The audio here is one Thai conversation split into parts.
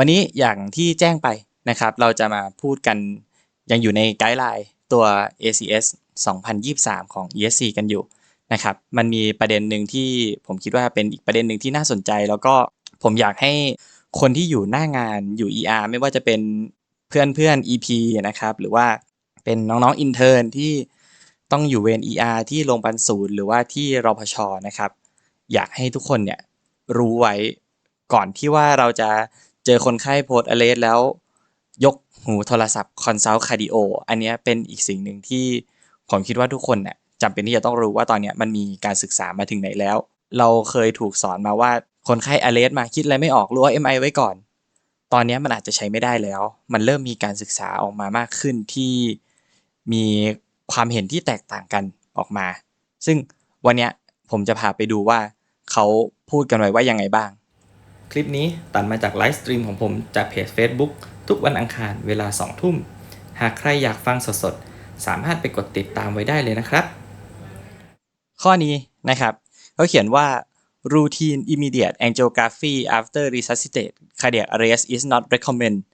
วันนี้อย่างที่แจ้งไปนะครับ เราจะมาพูดกันยังอยู่ในไกด์ไลน์ตัว ACS 2023 ของ ESC กันอยู่นะครับ มันมีประเด็นหนึ่งที่ผมคิดว่าเป็นอีกประเด็นหนึ่งที่น่าสนใจ แล้วก็ผมอยากให้คนที่อยู่หน้างานอยู่ ER ไม่ว่าจะเป็นเพื่อนเพื่อน EP นะครับ หรือว่าเป็นน้องๆอินเทอร์ที่ต้องอยู่เวร ER ที่โรงพยาบาลศูนย์หรือว่าที่รพชนะครับ อยากให้ทุกคนเนี่ยรู้ไว้ก่อนที่ว่าเราจะ เจอคนไข้โพสอเลสแล้ว ยกหูโทรศัพท์คอนซัลท์คาร์ดิโออันนี้เป็นอีกสิ่งหนึ่งที่ผมคิดว่าทุกคนเนี่ยจำเป็นที่จะต้องรู้ว่าตอนนี้มันมีการศึกษามาถึงไหนแล้ว เราเคยถูกสอนมาว่าคนไข้อเลสมาคิดอะไรไม่ออกรู้ว่า MI ไว้ก่อน ตอนนี้มันอาจจะใช้ไม่ได้แล้ว มันเริ่มมีการศึกษาออกมามากขึ้นที่มีความเห็นที่แตกต่างกันออกมา ซึ่งวันนี้ผมจะพาไปดูว่าเขาพูดกันไว้ว่ายังไงบ้าง คลิปนี้ตัดมาจากไลฟ์สตรีมของผมจากเพจ Facebook ทุกวันอังคารเวลา 2 ทุ่ม หากใครอยากฟังสดๆ สามารถไปกดติดตามไว้ได้เลยนะครับ ข้อนี้นะครับเขาเขียนว่า routine immediate angiography after resuscitate cardiac arrest is not recommended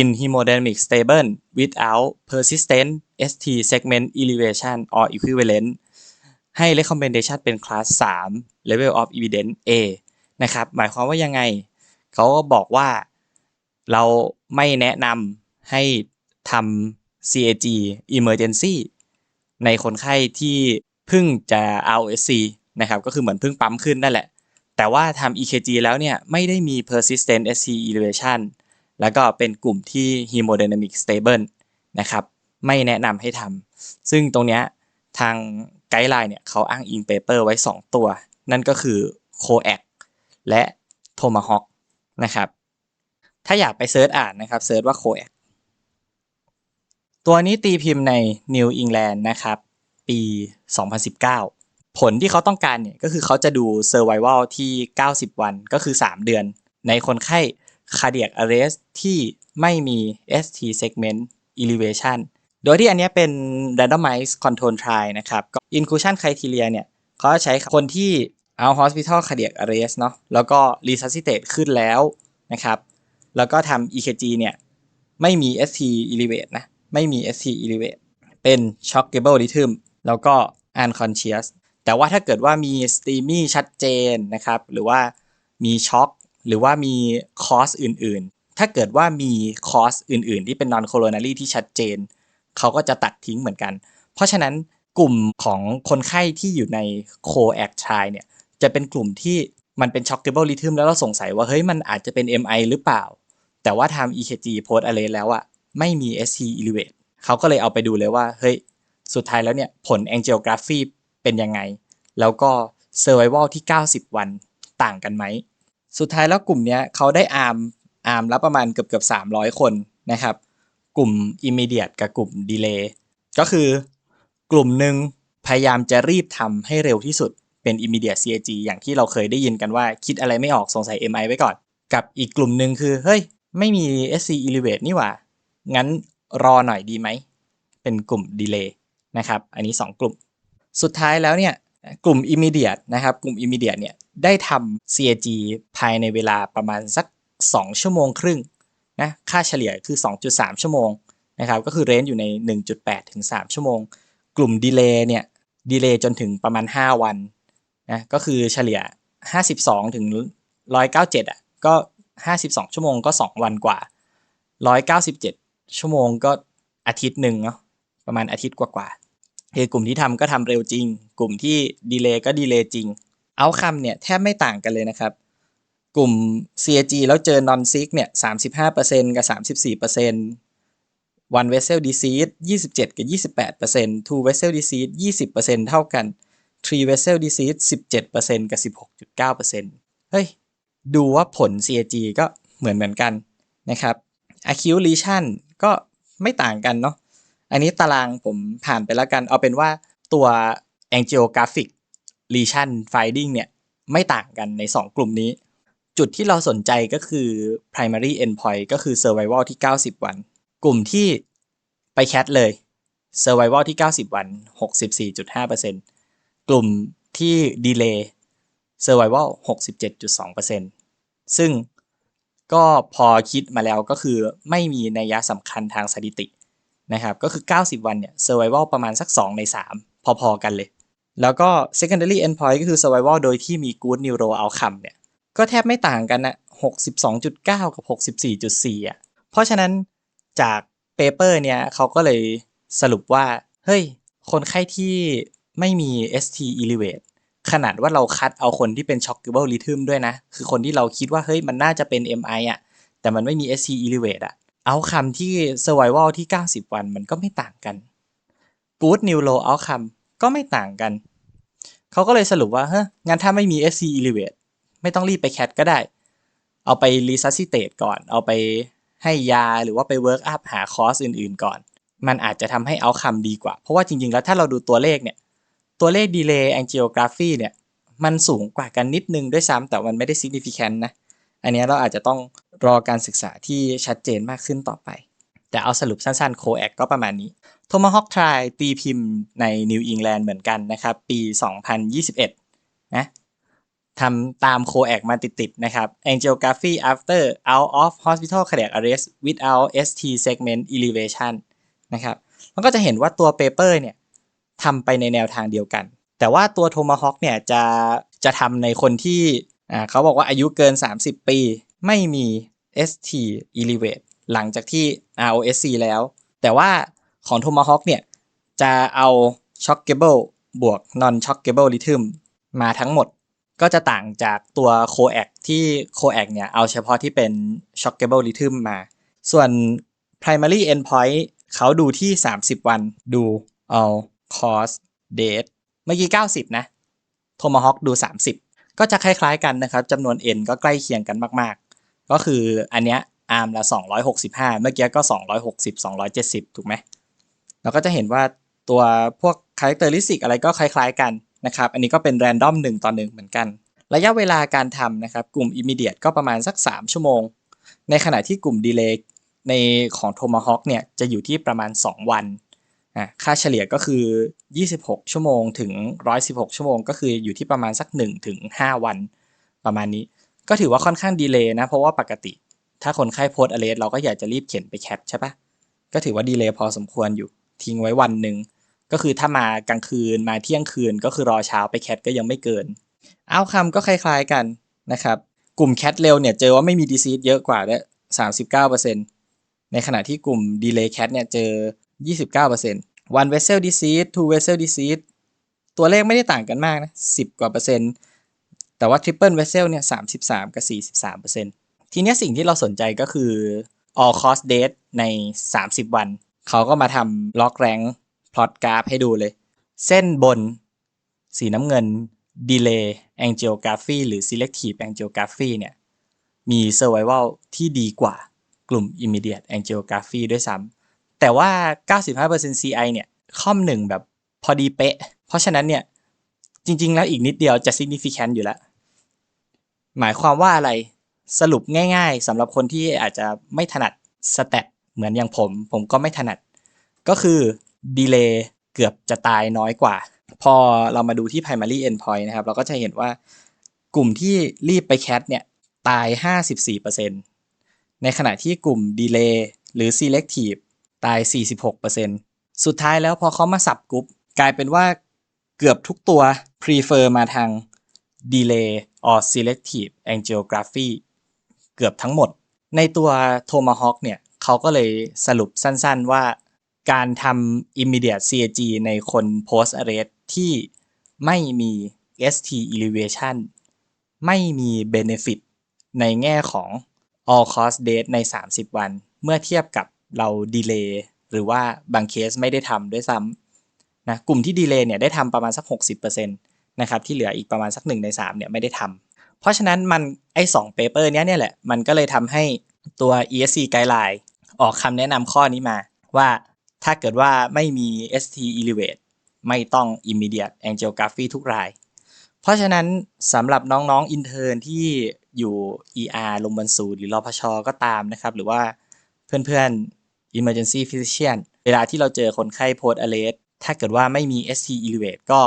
in hemodynamic stable without persistent ST segment elevation or equivalent ให้ recommendation เป็น class 3 level of evidence A นะครับ หมายความว่ายังไงเขาก็บอกว่าเราไม่แนะนำให้ทำ CAG emergency ในคนไข้ที่เพิ่งจะ RSC นะครับ ก็คือเหมือนเพิ่งปั๊มขึ้นนั่นแหละ แต่ว่าทำ EKG แล้วเนี่ย ไม่ได้มี persistent ST elevation แล้วก็เป็นกลุ่มที่ hemodynamic stable นะครับ ไม่แนะนำให้ทำ ซึ่งตรงเนี้ยทางไกด์ไลน์เนี่ยเขาอ้างอิงเปเปอร์ไว้ 2 ตัว นั่นก็คือ COAC และ Tomahawk นะครับ ถ้าอยากไปเซิร์ชอ่านนะครับเซิร์ชว่า COAC ตัวนี้ตีพิมพ์ใน New England นะครับ ปี 2019 ผลที่เขาต้องการเนี่ยก็คือเขาจะดู Survival ที่ 90 วันก็คือ 3 เดือน ในคนไข้ Cardiac Arrest ที่ไม่มี ST segment elevation โดยที่อันนี้เป็น randomized control trial นะครับก็ inclusion criteria เนี่ยเขาใช้คนที่ เอา hospital cardiac arrest เนาะแล้วก็ resuscitate ขึ้นแล้วนะครับ แล้วก็ทำ EKG เนี่ย ไม่มี ST elevate นะ ไม่มี ST elevate เป็น shockable rhythm แล้วก็ unconscious แต่ว่าถ้าเกิดว่ามี STEMI ชัดเจนนะครับ หรือว่ามีช็อคหรือว่ามีคอสอื่นๆ ถ้าเกิดว่ามีคอสอื่นๆ ที่เป็น non coronary ที่ชัดเจน เขาก็จะตัดทิ้งเหมือนกัน เพราะฉะนั้นกลุ่มของคนไข้ที่อยู่ใน COAC trial เนี่ย จะเป็นกลุ่มที่มันเป็น shockable rhythm แล้วเราสงสัยว่าเฮ้ยมันอาจจะเป็น MI หรือเปล่า แต่ว่าทำ EKG post arrest แล้วอะไม่มี ST elevate เขาก็เลยเอาไปดูเลยว่าเฮ้ยสุดท้ายแล้วเนี่ยผล angiography เป็นยังไง แล้วก็ survival ที่ 90 วันต่างกันไหม สุดท้ายแล้วกลุ่มเนี้ยเขาได้อาร์มอาร์มแล้วประมาณเกือบเกือบ300 คนนะครับ กลุ่ม immediate กับกลุ่ม delay ก็คือกลุ่มหนึ่งพยายามจะรีบทำให้เร็วที่สุด เป็น immediate CAG อย่างที่เราเคยได้ยินกันว่าคิดอะไรไม่ออกสงสัย MI ไว้ก่อน กับอีกกลุ่มหนึ่งคือ เฮ้ย ไม่มี SC elevate นี่หว่า งั้นรอหน่อยดีไหม เป็นกลุ่ม delay นะครับ อันนี้ 2 กลุ่ม สุดท้ายแล้วเนี่ยกลุ่ม immediate นะครับ กลุ่ม immediate เนี่ยได้ทำ CAG ภายในเวลาประมาณสัก 2 ชั่วโมงครึ่งนะค่าเฉลี่ยคือ 2.3 ชั่วโมงนะครับก็คือเรนจ์อยู่ใน 1.8 ถึง 3 ชั่วโมง กลุ่ม delay เนี่ย delay จนถึงประมาณ 5 วัน นะก็คือเฉลี่ย 52 ถึง 197 อะ ก็ 52 ชั่วโมงก็ 2 วันกว่า 197 ชั่วโมงก็อาทิตย์หนึ่งเนาะประมาณอาทิตย์กว่าๆคือกลุ่มที่ทำก็ทำเร็วจริง กลุ่มที่ดีเลย์ก็ดีเลย์จริงเอาคำเนี่ยแทบไม่ต่างกันเลยนะครับกลุ่ม CAG แล้วเจอ non sick เนี่ย 35%กับ 34% one vessel disease 27 กับ 28% two vessel disease 20%เท่ากัน three vessel disease 17%กับ 16.9%เฮ้ย ดูว่าผล CAG ก็เหมือนเหมือนกันนะครับ acute lesion ก็ไม่ต่างกันเนาะ อันนี้ตารางผมผ่านไปแล้วกัน เอาเป็นว่าตัว angiographic lesion finding เนี่ย ไม่ต่างกันใน 2 กลุ่มนี้ จุดที่เราสนใจก็คือ primary endpoint ก็คือ survival ที่ 90 วัน กลุ่มที่ไปแคทเลย survival ที่ 90 วัน 64.5% กลุ่มที่ delay survival 67.2%ซึ่งก็พอคิดมาแล้วก็คือไม่มีนัยสำคัญทางสถิตินะครับ ก็คือ 90 วันเนี่ย survival ประมาณสัก 2 ใน 3 พอ ๆ กันเลย แล้วก็ secondary endpoint ก็คือ survival โดยที่มี good neuro outcome เนี่ย ก็แทบไม่ต่างกันนะ62.9 กับ 64.4อะ เพราะฉะนั้นจากเปเปอร์เนี่ยเขาก็เลยสรุปว่า เฮ้ย คนไข้ที่ ไม่มี ST elevate ขนาดว่าเราคัดเอาคนที่เป็น shockable rhythm ด้วยนะ คือคนที่เราคิดว่าเฮ้ยมันน่าจะเป็น MI อะ แต่มันไม่มี ST elevate อะ่ะ เอาคำที่ survival ที่ 90 วันมันก็ไม่ต่างกัน good neuro outcome ก็ไม่ต่างกัน เขาก็เลยสรุปว่าเฮ้ยงั้นถ้าไม่มี ST elevate ไม่ต้องรีบไปแคทก็ได้ เอาไป resuscitate ก่อน เอาไปให้ยาหรือว่าไป work up หาคอร์สอื่นๆก่อน มันอาจจะทำให้เอาคำดีกว่า เพราะว่าจริงๆแล้วถ้าเราดูตัวเลขเนี่ย ตัวเลข delay angiography เนี่ย มันสูงกว่ากันนิดนึงด้วยซ้ำแต่มันไม่ได้ significant นะ อันนี้เราอาจจะต้องรอการศึกษาที่ชัดเจนมากขึ้นต่อไป แต่เอาสรุปสั้นๆ COAC ก็ประมาณนี้ Tomahawk Trial ตีพิมพ์ใน New England เหมือนกันนะครับ ปี 2021 นะทำตาม COAC มาติดๆนะครับ Angiography after out of hospital cardiac arrest without ST segment elevation นะครับมันก็จะเห็นว่าตัวเปเปอร์เนี่ย ทำไปในแนวทางเดียวกัน แต่ว่าตัว Tomahawk เนี่ยจะจะทำในคนที่อ่าเขาบอกว่าอายุเกิน 30 ปี ไม่มี ST elevate หลังจากที่ ROSC แล้ว แต่ว่าของ Tomahawk เนี่ย จะเอา shockable บวก non shockable rhythm มาทั้งหมดก็จะต่างจากตัว COAC ที่ COAC เนี่ย เอาเฉพาะที่เป็น shockable rhythm มา ส่วน primary endpoint เขาดูที่ 30 วันดูเอา all cause date เมื่อกี้ 90 นะ Tomahawk ดู 30 ก็จะคล้ายๆกันนะครับจำนวน n ก็ใกล้เคียงกันมากๆ ก็คืออันเนี้ย arm ละ 265 เมื่อกี้ก็ 260 270 ถูกไหมเราก็จะเห็นว่าตัวพวก characteristic อะไรก็คล้ายๆกันนะครับ อันนี้ก็เป็น random 1ต่อ1เหมือนกัน ระยะเวลาการทำนะครับ กลุ่ม immediate ก็ประมาณสัก 3 ชั่วโมง ในขณะที่กลุ่ม delay ในของ Tomahawk เนี่ยจะอยู่ที่ประมาณ 2 วัน อะค่าเฉลี่ยก็คือ 26 ชั่วโมงถึง 116 ชั่วโมง ก็คืออยู่ที่ประมาณสัก1ถึง5วัน ประมาณนี้ ก็ถือว่าค่อนข้างดีเลย์นะ เพราะว่าปกติ ถ้าคนไข้โพสอะเลสเราก็อยากจะรีบเข็นไปแคปใช่ปะก็ถือว่าดีเลย์พอสมควรอยู่ทิ้งไว้วันหนึ่งก็คือถ้ามากลางคืนมาเที่ยงคืนก็คือรอเช้าไปแคทก็ยังไม่เกินเอาคำก็คล้ายๆกันนะครับ กลุ่มแคทเร็วเนี่ยเจอว่าไม่มีดีซีดเยอะกว่าด้วย39%ในขณะที่กลุ่มดีเลย์แคทเนี่ยเจอ 29% one vessel disease two vessel disease ตัวเลขไม่ได้ต่างกันมากนะ 10 กว่าเปอร์เซ็นต์ แต่ว่า triple vessel เนี่ย 33 กับ 43%ทีเนี้สิ่งที่เราสนใจก็คือ all cause date ใน 30 วัน เขาก็มาทำล็อกแรงพลอตกราฟให้ดูเลย เส้นบนสีน้ำเงิน delay angiography หรือ selective angiography เนี่ย มี survival ที่ดีกว่ากลุ่ม immediate angiography ด้วยซ้ำ แต่ว่า 95% CI เนี่ยค่อมหนึ่งแบบพอดีเป๊ะ เพราะฉะนั้นเนี่ยจริง ๆ แล้วอีกนิดเดียวจะ significant อยู่แล้ว หมายความว่าอะไรสรุปง่ายๆสำหรับคนที่อาจจะไม่ถนัดสแตทเหมือนอย่างผม ผมก็ไม่ถนัด ก็คือ delay เกือบจะตายน้อยกว่า พอเรามาดูที่ primary endpoint นะครับ เราก็จะเห็นว่ากลุ่มที่รีบไปแคทเนี่ยตาย 54%ในขณะที่กลุ่ม delay หรือ selective ตาย 46%สุดท้ายแล้วพอเขามาสับกรุ๊ปกลายเป็นว่าเกือบทุกตัว prefer มาทาง delay or selective angiography เกือบทั้งหมด ในตัว Tomahawk เนี่ยเขาก็เลยสรุปสั้นๆว่าการทำ immediate CAG ในคน post arrest ที่ไม่มี ST elevation ไม่มี benefit ในแง่ของ all cause date ใน 30 วัน เมื่อเทียบกับ เรา delay หรือว่าบางเคสไม่ได้ทำด้วยซ้ำนะกลุ่มที่ delay เนี่ยได้ทำประมาณสัก 60%นะครับที่เหลืออีกประมาณสัก1ใน3เนี่ยไม่ได้ทำเพราะฉะนั้นมันไอ้2 paper เนี้ยเนี่ยแหละมันก็เลยทำให้ตัว ESC guideline ออกคำแนะนำข้อนี้มาว่าถ้าเกิดว่าไม่มี ST elevate ไม่ต้อง immediate angiography ทุกราย เพราะฉะนั้นสำหรับน้องๆอินเทอร์ที่อยู่ ER โรงบาลศูนย์หรือรอพชก็ตามนะครับ หรือว่าเพื่อนๆ emergency physician เวลาที่เราเจอคนไข้ post arrest ถ้าเกิดว่าไม่มี ST elevate ก็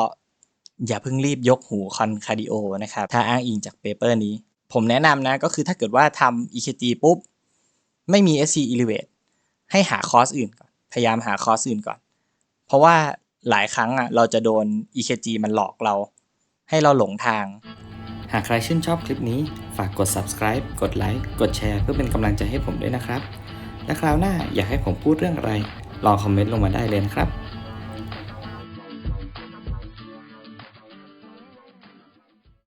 อย่าเพิ่งรีบยกหูคอนคาร์ดิโอนะครับ ถ้าอ้างอิงจากเปเปอร์นี้ ผมแนะนำนะก็คือถ้าเกิดว่าทำ EKG ปุ๊บ ไม่มี SC Elevate ให้หาคอร์สอื่นก่อน พยายามหาคอร์สอื่นก่อน เพราะว่าหลายครั้งอะเราจะโดน EKG มันหลอกเรา ให้เราหลงทาง หากใครชื่นชอบคลิปนี้ ฝากกด subscribe กดไลค์กดแชร์เพื่อเป็นกำลังใจให้ผมด้วยนะครับ และคราวหน้าอยากให้ผมพูดเรื่องอะไร ลองคอมเมนต์ลงมาได้เลยนะครับ